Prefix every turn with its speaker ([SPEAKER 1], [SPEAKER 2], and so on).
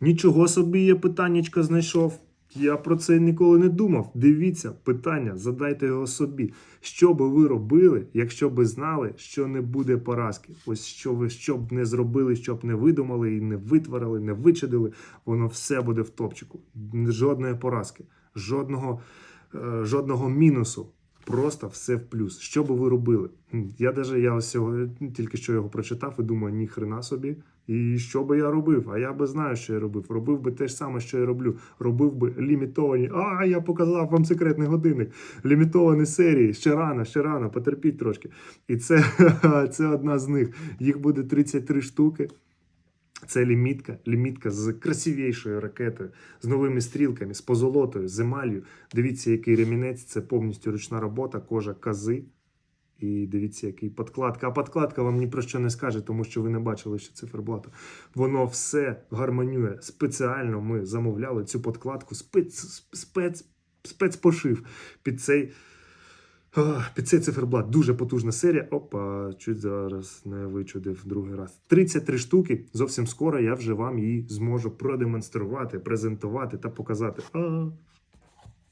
[SPEAKER 1] Нічого собі я питаннячко знайшов. Я про це ніколи не думав. Дивіться, питання, задайте його собі. Що би ви робили, якщо би знали, що не буде поразки? Ось що ви що б не зробили, що б не видумали і не витворили, не вичадили, воно все буде в топчику. Жодної поразки, жодного, е, жодного мінусу. Просто все в плюс. Що би ви робили? Я даже я ось сьогодні тільки що його прочитав і думаю, ні хрена собі. І що би я робив? А я би знаю, що я робив. Робив би те ж саме, що я роблю. Робив би лімітовані. А, я показав вам секретний годинник. Лімітовані серії. Ще рано, ще рано, потерпіть трошки. І це, це одна з них. Їх буде 33 штуки. Це лімітка, лімітка з красивішою ракетою, з новими стрілками, з позолотою, з емалью. Дивіться, який ремінець, це повністю ручна робота, кожа кози. І дивіться, який подкладка. А подкладка вам ні про що не скаже, тому що ви не бачили ще циферблату. Воно все гармонює. Спеціально ми замовляли цю подкладку, спец, спец, спецпошив під цей. Під цей циферблат дуже потужна серія. Опа, чуть зараз не вичудив другий раз. 33 штуки. Зовсім скоро я вже вам її зможу продемонструвати, презентувати та показати. А,